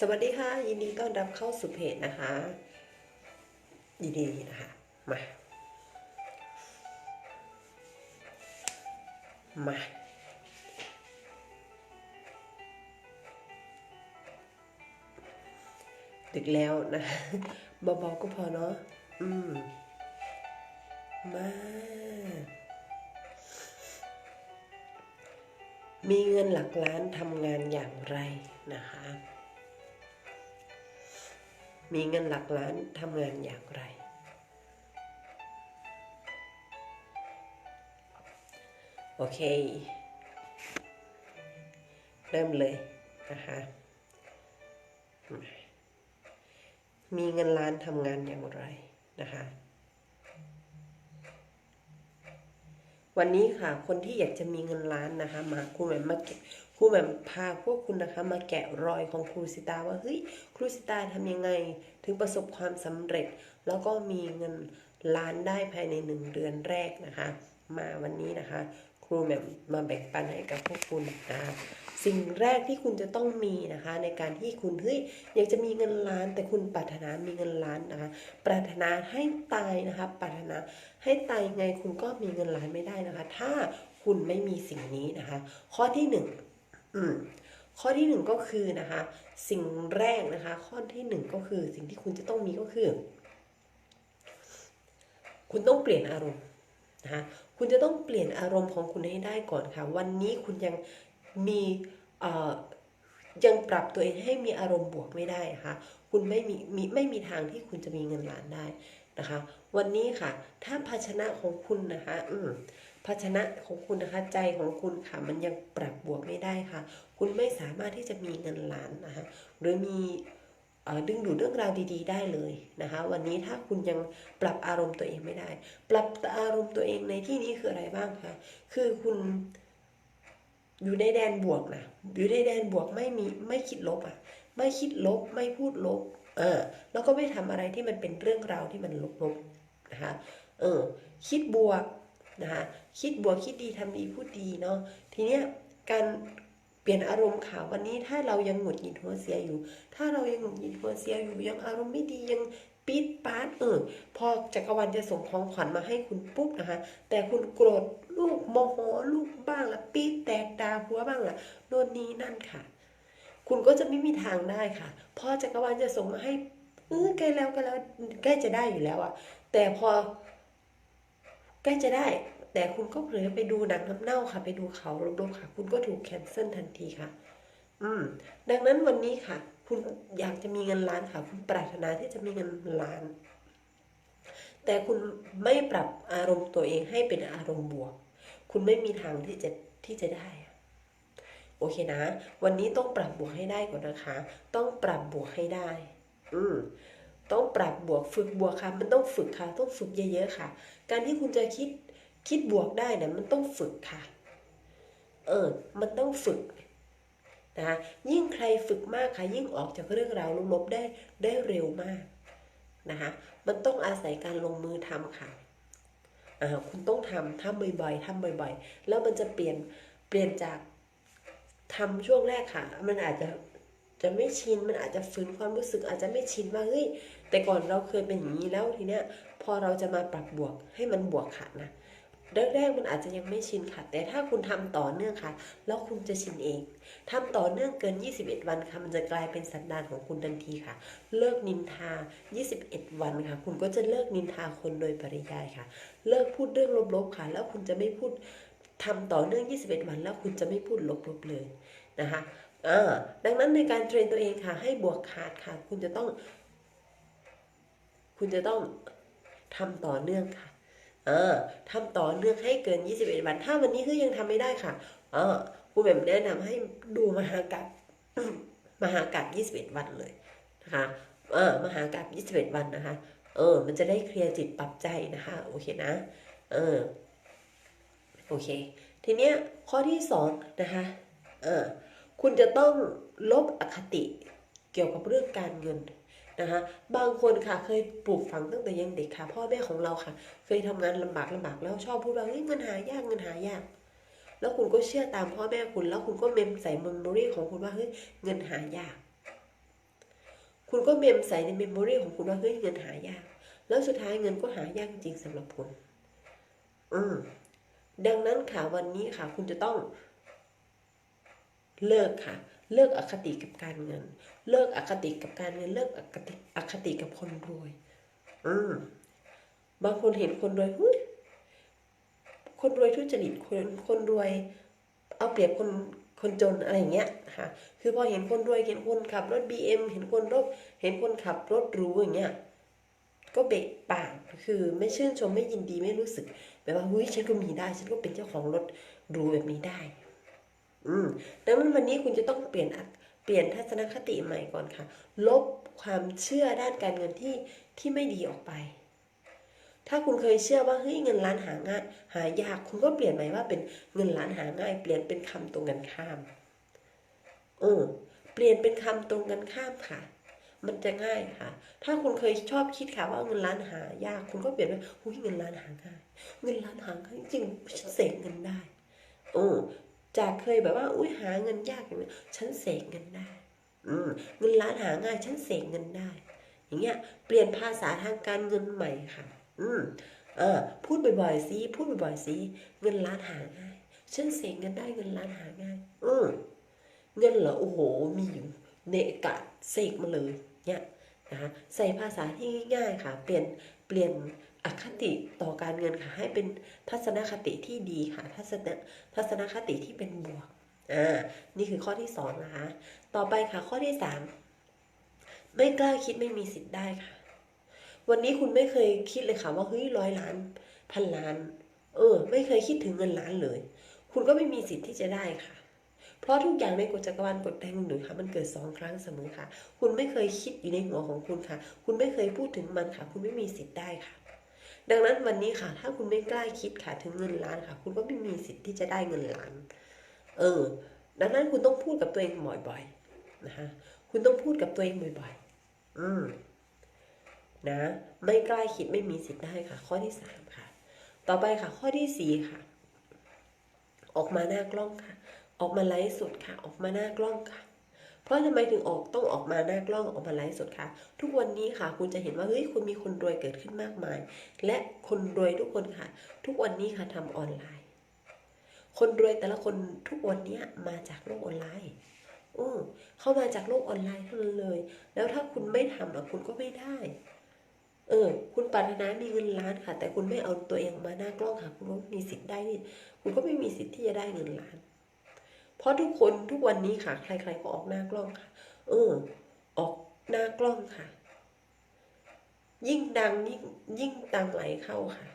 สวัสดีค่ะ ยินดีต้อนรับเข้าสู่เพจนะคะ ยินดีนะคะมามาดึกแล้วนะเบาๆก็พอเนาะอืมมามีเงินหลักล้านทำงานอย่างไรนะคะ มีเงินหลักล้านทำงานอย่างไร โอเค เริ่มเลยนะคะมีเงินล้านทำงานอย่างไรนะคะ วันนี้ค่ะ คนที่อยากจะมีเงินล้านนะคะ มาครูแม่มาแกะ ครูแหม่มพาพวกคุณนะคะมาแกะรอยของครูสิตาว่าเฮ้ยครูสิตาทำยังไง ถึงประสบความสำเร็จ แล้วก็มีเงินล้านได้ภายในหนึ่งเดือนแรกนะคะ มาวันนี้นะคะ ครูแหม่มมาแบ่งปันให้กับพวกคุณนะคะสิ่งแรกที่คุณจะต้องมีนะคะ ในการที่คุณเฮ้ยอยากจะมีเงินล้านแต่คุณปรารถนามีเงินล้านนะคะ ปรารถนาให้ตายนะคะปรารถนาให้ตายยังไงคุณก็มีเงินล้านไม่ได้นะคะ ถ้าคุณไม่มีสิ่งนี้นะคะ ข้อที่หนึ่ง ข้อที่หนึ่งก็คือนะคะ สิ่งแรกนะคะ ข้อที่หนึ่งก็คือสิ่งที่คุณจะต้องมีก็คือ คุณต้องเปลี่ยนอารมณ์นะคะคุณจะต้องเปลี่ยนอารมณ์ของคุณให้ได้ก่อนค่ะ วันนี้คุณยังมีเออยังปรับตัวเองให้มีอารมณ์บวกไม่ได้นะคะคุณไม่มีมีไม่มีทางที่คุณจะมีเงินล้านได้นะคะ วันนี้ค่ะ ถ้าภาชนะของคุณนะคะ อื ภาชนะของคุณนะคะใจของคุณค่ะมันยังปรับบวกไม่ได้ค่ะ คุณไม่สามารถที่จะมีเงินล้านนะคะหรือมีดึงดูดเรื่องราวดีๆ ได้เลยนะคะ วันนี้ถ้าคุณยังปรับอารมณ์ตัวเองไม่ได้ ปรับอารมณ์ตัวเองในที่นี้คืออะไรบ้างคะคือคุณอยู่ในแดนบวกนะอยู่ในแดนบวกไม่มีไม่คิดลบอะ ไม่คิดลบไม่พูดลบ เออ แล้วก็ไม่ทำอะไรที่มันเป็นเรื่องราวที่มันลบๆนะคะเออ คิดบวก นะคะคิดบวกคิดดีทำดีพูดดีเนาะทีเนี้ยการเปลี่ยนอารมณ์ข่าววันนี้ถ้าเรายังหงุดหงิดหัวเสียอยู่ ถ้าเรายังหงุดหงิดหัวเสียอยู่ยังอารมณ์ไม่ดียังปี๊ดป๊าดเออพอจักรวาลจะส่งของขวัญมาให้คุณปุ๊บนะคะ แต่คุณโกรธลูกโมโหลูกบ้างละปี๊ดแตกดาหัวบ้างละโน่นนี้นั่นค่ะ คุณก็จะไม่มีทางได้ค่ะ พอจักรวาลจะส่งมาให้เออใกล้แล้วกล้แล้วใกล้จะได้อยู่แล้วอะแต่พอ ใกล้จะได้ แต่คุณก็เผลอไปดูหนังน้ำเน่าค่ะ ไปดูเขาลบๆค่ะ คุณก็ถูกแคนเซิลทันทีค่ะ อืม ดังนั้นวันนี้ค่ะ คุณอยากจะมีเงินล้านค่ะ คุณปรารถนาที่จะมีเงินล้าน แต่คุณไม่ปรับอารมณ์ตัวเองให้เป็นอารมณ์บวก คุณไม่มีทางที่จะที่จะได้อะโอเคนะ วันนี้ต้องปรับบวกให้ได้ก่อนนะคะ ต้องปรับบวกให้ได้ อืม ต้องปรับบวกฝึกบวกค่ะ มันต้องฝึกค่ะ ต้องฝึกเยอะๆค่ะ การที่คุณจะคิดคิดบวกได้เนี่ยมันต้องฝึกค่ะ เออ มันต้องฝึกนะคะยิ่งใครฝึกมากค่ะ ยิ่งออกจากเรื่องราวลบๆได้ได้เร็วมากนะคะมันต้องอาศัยการลงมือทำค่ะอ่าคุณต้องทำทำบ่อยๆทำบ่อย ๆ แล้วมันจะเปลี่ยนเปลี่ยนจากทำช่วงแรกค่ะ มันอาจจะ จะไม่ชินมันอาจจะฝืนความรู้สึกอาจจะไม่ชินว่าเฮ้ยแต่ก่อนเราเคยเป็นอย่างนี้แล้วทีเนี้ยพอเราจะมาปรับบวกให้มันบวกค่ะนะแรกๆมันอาจจะยังไม่ชินค่ะ แต่ถ้าคุณทำต่อเนื่องค่ะ แล้วคุณจะชินเองทำต่อเนื่องเกิน 21 วันค่ะมันจะกลายเป็นสันดานของคุณทันทีค่ะ เลิกนินทา 21 วันค่ะ คุณก็จะเลิกนินทาคนโดยปริยายค่ะ เลิกพูดเรื่องลบๆค่ะ แล้วคุณจะไม่พูดทำต่อเนื่อง 21 วัน แล้วคุณจะไม่พูดลบๆเลยนะคะ อ่าดังนั้นในการเทรนตัวเองค่ะ ให้บวกขาดค่ะ คุณจะต้อง คุณจะต้องทำต่อเนื่องค่ะเออทำต่อเนื่องให้เกิน 21 วัน ถ้าวันนี้คือยังทำไม่ได้ค่ะเออคุณแบบแนะนำให้ดูมหากัดมหากัด21 วันเลยนะคะเออมหากัด21 วันนะคะ เออ มันจะได้เคลียร์จิตปรับใจนะคะ โอเคนะ เออ โอเค ทีเนี้ยข้อที่สองนะคะ เออ คุณจะต้องลบอคติเกี่ยวกับเรื่องการเงินนะคะบางคนค่ะเคยปลูกฝังตั้งแต่ยังเด็กค่ะ พ่อแม่ของเราค่ะ เคยทำงานลำบากลำบากแล้วชอบพูดว่าเฮ้ยเงินหายากเงินหายาก แล้วคุณก็เชื่อตามพ่อแม่คุณ แล้วคุณก็เมมใส่เมมโมรี่ของคุณว่าเฮ้ยเงินหายาก คุณก็เมมใส่ในเมมโมรีของคุณว่าเฮ้ยเงินหายาก แล้วสุดท้ายเงินก็หายากจริงๆสำหรับคุณอืมดังนั้นค่ะวันนี้ค่ะ คุณจะต้อง เลิกค่ะ เลิกอคติกับการเงิน เลิกอคติกับการเงิน เลิกอคติอคติกับคนรวย อืมบางคนเห็นคนรวยหุ้ยคนรวยทุจริตคนคนรวยเอาเปรียบคนคนจนอะไรอย่างเงี้ยค่ะคือพอเห็นคนรวยเห็นคนขับรถ BM เห็นคนรถเห็นคนขับรถหรูอย่างเงี้ยก็เบะปากคือไม่ชื่นชมไม่ยินดีไม่รู้สึกแบบว่าเฮ้ยฉันก็มีได้ ฉันก็เป็นเจ้าของรถหรูแบบนี้ได้ อืมดังนั้นวันนี้คุณจะต้องเปลี่ยนเปลี่ยนทัศนคติใหม่ก่อนค่ะ ลบความเชื่อด้านการเงินที่ที่ไม่ดีออกไป ถ้าคุณเคยเชื่อว่าเฮ้ยเงินล้านหาง่าย หายาก คุณก็เปลี่ยนใหม่ว่าเป็นเงินล้านหาง่าย เปลี่ยนเป็นคำตรงกันข้ามเออเปลี่ยนเป็นคำตรงกันข้ามค่ะ มันจะง่ายค่ะ ถ้าคุณเคยชอบคิดค่ะว่าเงินล้านหายาก คุณก็เปลี่ยนเป็นหุ้ยเงินล้านหาง่าย เงินล้านหาง่ายจริงๆฉันเสกเงินได้เออ จากเคยแบบว่า อุ้ยหาเงินยากอย่างนี้ฉันเสกเงินได้อืมเงินล้านหาง่าย ฉันเสกเงินได้ อย่างเงี้ย เปลี่ยนภาษาทางการเงินใหม่ค่ะ อืมเออพูดบ่อยๆสิพูดบ่อยๆสิเงินล้านหาง่าย ฉันเสกเงินได้เงินล้านหาง่าย อืมเงินเหรอโอ้โหมีอยู่ในอากาศเสกมาเลย เนี่ยนะคะใส่ภาษาที่ง่ายๆค่ะ เปลี่ยนเปลี่ยน อคติต่อการเงินค่ะให้เป็นทัศนคติที่ดีค่ะ ทัศนทัศนคติที่เป็นบวกอ่านี่คือข้อที่สองนะคะ ต่อไปค่ะข้อที่สามไม่กล้าคิดไม่มีสิทธิ์ได้ค่ะ วันนี้คุณไม่เคยคิดเลยค่ะ ว่าเฮ้ยร้อยล้านพันล้าน เออ ไม่เคยคิดถึงเงินล้านเลย คุณก็ไม่มีสิทธิ์ที่จะได้ค่ะ เพราะทุกอย่างในกฎจักรวาลกฎแห่งหนึ่งค่ะ มันเกิดสองครั้งเสมอค่ะ คุณไม่เคยคิดอยู่ในหัวของคุณค่ะ คุณไม่เคยพูดถึงมันค่ะ คุณไม่มีสิทธิ์ได้ค่ะ ดังนั้นวันนี้ค่ะ ถ้าคุณไม่กล้าคิดค่ะถึงเงินล้านค่ะ คุณก็ไม่มีสิทธิ์ที่จะได้เงินล้าน เออ ดังนั้นคุณต้องพูดกับตัวเองบ่อยๆนะคะคุณต้องพูดกับตัวเองบ่อยๆ อืมนะ ไม่กล้าคิดไม่มีสิทธิ์ได้ค่ะ ข้อที่สามค่ะ ต่อไปค่ะ ข้อที่สี่ค่ะ ออกมาหน้ากล้องค่ะ ออกมาไลฟ์สดค่ะ ออกมาหน้ากล้องค่ะ เพราะทำไมถึงออกต้องออกมาหน้ากล้องออกมาไลฟ์สดคะทุกวันนี้ค่ะ คุณจะเห็นว่าเฮ้ยคุณมีคนรวยเกิดขึ้นมากมาย และคนรวยทุกคนค่ะ ทุกวันนี้ค่ะทำออนไลน์ คนรวยแต่ละคนทุกวันนี้มาจากโลกออนไลน์อือเข้ามาจากโลกออนไลน์เท่านั้นเลย แล้วถ้าคุณไม่ทำอะคุณก็ไม่ได้เออ คุณปรารถนามีเงินล้านค่ะ แต่คุณไม่เอาตัวเองมาหน้ากล้องค่ะ คุณก็ไม่มีสิทธิ์ได้นี่คุณก็ไม่มีสิทธิ์ที่จะได้เงินล้าน เพราะทุกคนทุกวันนี้ค่ะ ใคร ๆ ก็ออกหน้ากล้องค่ะ เออ ออกหน้ากล้องค่ะ ยิ่งดังยิ่งยิ่งตังไหลเข้าค่ะ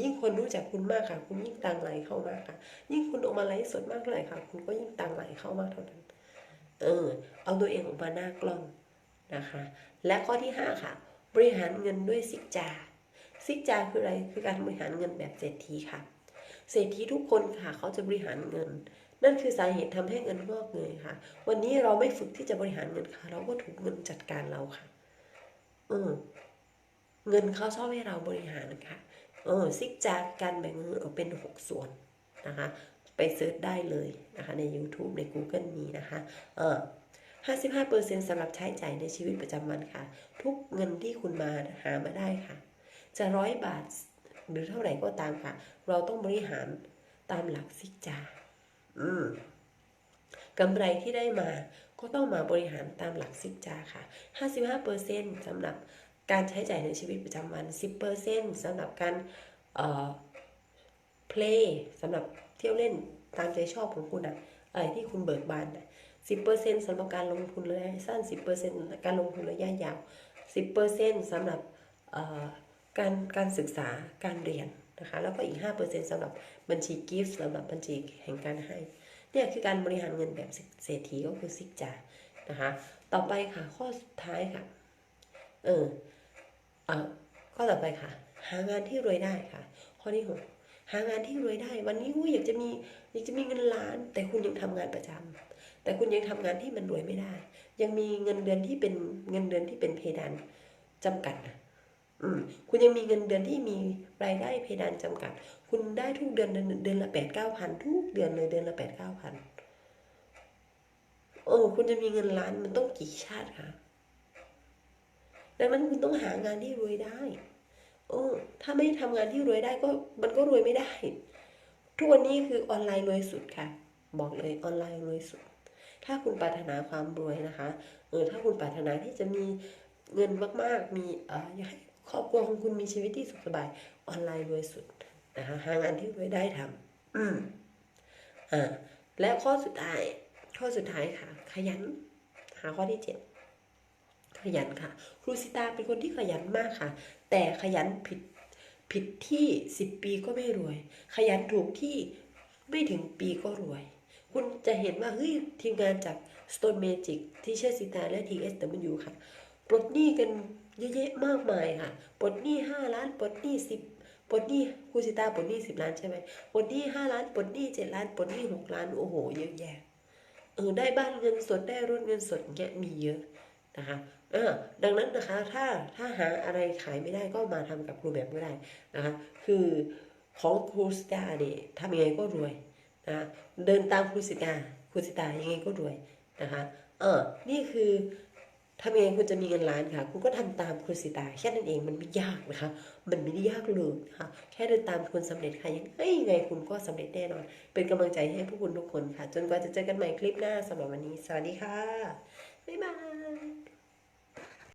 ยิ่งคนรู้จักคุณมากค่ะ คุณยิ่งตังไหลเข้ามากค่ะ ยิ่งคุณออกมาไลฟ์สดมากเท่าไหร่ค่ะ คุณก็ยิ่งตังไหลเข้ามากเท่านั้น เออ เอาตัวเองออกมาหน้ากล้องนะคะ และข้อที่ห้าค่ะ บริหารเงินด้วยซิกจาซิกจาคืออะไร คือการบริหารเงินแบบเศรษฐีค่ะ เศรษฐีทุกคนค่ะ เขาจะบริหารเงิน นั่นคือสาเหตุทำให้เงินงอกเงยค่ะ วันนี้เราไม่ฝึกที่จะบริหารเงินค่ะ เราก็ถูกเงินจัดการเราค่ะเออเงินเขาชอบให้เราบริหารค่ะเออซิกจากการแบ่งเงินออกเป็นหกส่วนนะคะ ไปเซิร์ชได้เลยนะคะ ใน YouTube ใน Google มีนะคะเออ55%สำหรับใช้จ่ายในชีวิตประจำวันค่ะ ทุกเงินที่คุณมาหามาได้ค่ะ จะร้อยบาทหรือเท่าไหร่ก็ตามค่ะ เราต้องบริหารตามหลักซิกจา อืมกำไรที่ได้มาก็ต้องมาบริหารตามหลักซิกจาค่ะ 55%สำหรับการใช้จ่ายในชีวิตประจำวัน 10%สำหรับการเอ่อ play สำหรับเที่ยวเล่นตามใจชอบของคุณอะอะไรที่คุณเบิกบานอะ10%สำหรับการลงทุนระยะสั้น 10%การลงทุนระยะยาว 10%สำหรับเอ่อการการศึกษาการเรียน นะคะแล้วก็อีก 5%สำหรับบัญชีกิฟต์สำหรับบัญชีแห่งการให้เนี่ยคือการบริหารเงินแบบเศรษฐีก็คือซิกจานะคะต่อไปค่ะข้อสุดท้ายค่ะเออเอ่อข้อต่อไปค่ะ หางานที่รวยได้ค่ะ ข้อที่หกหางานที่รวยได้ วันนี้อุ้ยอยากจะมีอยากจะมีเงินล้าน แต่คุณยังทำงานประจำแต่คุณยังทำงานที่มันรวยไม่ได้ ยังมีเงินเดือนที่เป็นเงินเดือนที่เป็นเพดานจำกัดนะ คุณยังมีเงินเดือนที่มีรายได้เพดานจำกัด คุณได้ทุกเดือนเดือนเดือนละแปดเก้าพันทุกเดือนเลยเดือนละแปดเก้าพันโอ้คุณจะมีเงินล้านมันต้องกี่ชาติคะดังนั้นคุณต้องหางานที่รวยได้โอ้ถ้าไม่ทำงานที่รวยได้ก็มันก็รวยไม่ได้ ทุกวันนี้คือออนไลน์รวยสุดค่ะ บอกเลยออนไลน์รวยสุด ถ้าคุณปรารถนาความรวยนะคะ เออถ้าคุณปรารถนาที่จะมีเงินมากๆ มีเอออยากให้ ครอบครัวของคุณมีชีวิตที่สุขสบาย ออนไลน์รวยสุดนะคะหางานที่รวยได้ทำอืมอ่าและข้อสุดท้าย ข้อสุดท้ายค่ะ ขยัน หาข้อที่เจ็ดขยันค่ะ ครูสิตาเป็นคนที่ขยันมากค่ะ แต่ขยันผิดผิดที่สิบปีก็ไม่รวย ขยันถูกที่ไม่ถึงปีก็รวย คุณจะเห็นว่าเฮ้ยทีมงานจาก Stone Magic ที่เชื่อสิตาและ TSW ค่ะปลดหนี้กัน เยอะแยะมากมายค่ะปลดหนี้ห้าล้านปลดหนี้สิบปลดหนี้คูสิตาปลดหนี้สิบล้านใช่ไหมปลดหนี้ห้าล้านปลดหนี้เจ็ดล้านปลดหนี้หกล้านโอ้โหเยอะแยะเออได้บ้านเงินสดได้รถเงินสดเงี้ยมีเยอะนะคะเออดังนั้นนะคะถ้าถ้าหาอะไรขายไม่ได้ก็มาทำกับครูแบบไม่ได้นะคะคือของครูสิตาเนี่ยทำยังไงก็รวยนะะเดินตามครูสิตาครูสิตายังไงก็รวยนะคะเออนี่คือ ทำเองไงคุณจะมีเงินล้านค่ะ คุณก็ทำตามคุณสิตาแค่นั้นเองมันไม่ยากนะคะ มันไม่ได้ยากเลยนะคะแค่เดินตามคนสำเร็จค่ะยังไงยังไงคุณก็สำเร็จแน่นอน เป็นกำลังใจให้พวกคุณทุกคนค่ะ จนกว่าจะเจอกันใหม่คลิปหน้าสำหรับวันนี้ สวัสดีค่ะ บ๊ายบาย